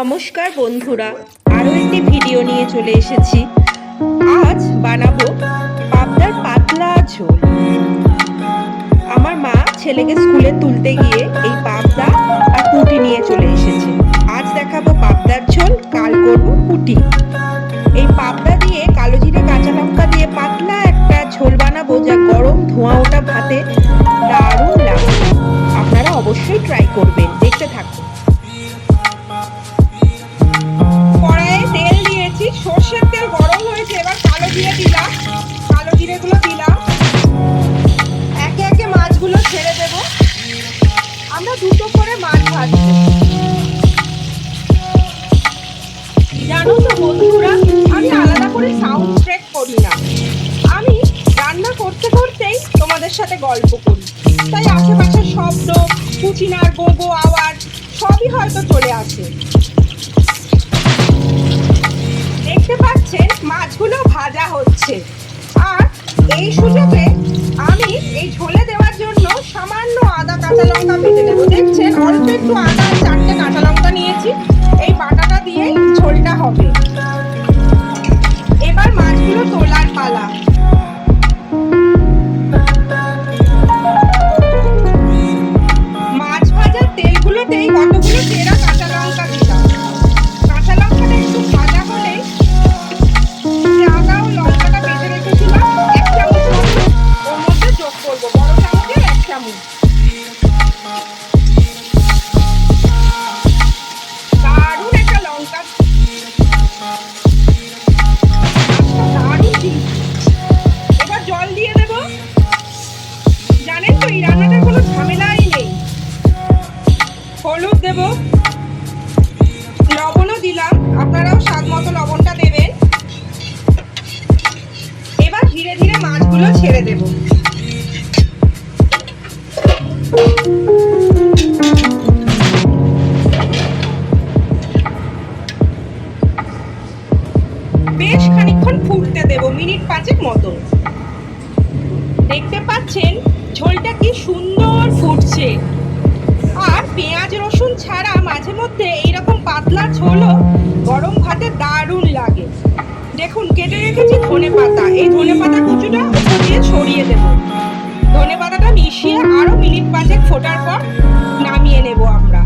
নমস্কার বন্ধুরা আরও একটি ভিডিও নিয়ে চলে এসেছি। আজ বানাবো পাবদার পাতলা ঝোল। আমার মা ছেলেকে স্কুলে তুলতে গিয়ে এই পাবদা আর পুঁটি নিয়ে চলে এসেছে। আজ দেখাবো পাবদার ঝোল, কাল করব পুঁটি। এই পাবদা দিয়ে কালো জিরে, কাঁচা লঙ্কা দিয়ে পাতলা একটা ঝোল বানাবো যা গরম ধোঁয়া ওটা ভাতে দারুণ লাগবে আপনারা অবশ্যই ট্রাই করবেন, দেখতে থাকুন। জিরে দিলাম। কালো জিরেগুলো দিলাম। একে একে মাছগুলো ছেড়ে দেব। আমরা দুটো করে মাছ ভাজবো জানো তো বন্ধুরা, আমি আলাদা করে সাউন্ড ট্র্যাক করি না। আমি রান্না করতে করতেই তোমাদের সাথে গল্প করি। তাই আশেপাশের শব্দ কুচিনার গোগো আওয়াজ, সবই হয়তো চলে আসে। দেখতে পাচ্ছেন ভাজা হচ্ছে আর এই সুযোগে আমি এই ঝোলে দেওয়ার জন্য সামান্য আদা, কাঁচা লঙ্কা বেটে নেব। দেখছেন, অল্প একটু আদা চারটে কাঁচা লঙ্কা নিয়েছি। এই বাটাটা দিয়েই ঝোলটা হবে। এবার মাছগুলো তোলার পালা। মাছ ভাজার তেলগুলোতেই কতগুলো চেরা দারুণ একটা লঙ্কা। এবার জল দিয়ে জানেন তো কোনো নেই। হলুদ লবণও দিলাম। আপনারাও স্বাদ মতো লবণটা এবার ধীরে ধীরে মাছগুলো ছেড়ে দেব। বেশ খানিকক্ষণ ফুটতে দেব, মিনিট পাঁচেক মতো দেখতে পাচ্ছেন, ঝোলটা কি সুন্দর ফুটছে। আর পেঁয়াজ, রসুন ছাড়া মাঝে মধ্যে এইরকম পাতলা ঝোলও গরম ভাতে দারুণ লাগে। দেখুন, কেটে রেখেছি ধনে পাতা এই ধনে পাতা কুচুটা ছড়িয়ে দেব। ধনে পাতাটা মিশিয়ে পাঁচেক ফোটার পর নামিয়ে নেব আমরা।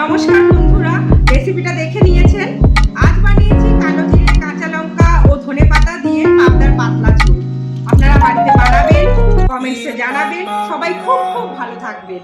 নমস্কার বন্ধুরা রেসিপিটা দেখে নিয়েছেন। আজ বানিয়েছি কালো জিরে, কাঁচা লঙ্কা ও ধনে পাতা দিয়ে পাবদার পাতলা ঝোল। আপনারা বাড়িতে বানাবেন কমেন্টসে জানাবেন। সবাই খুব খুব ভালো থাকবেন।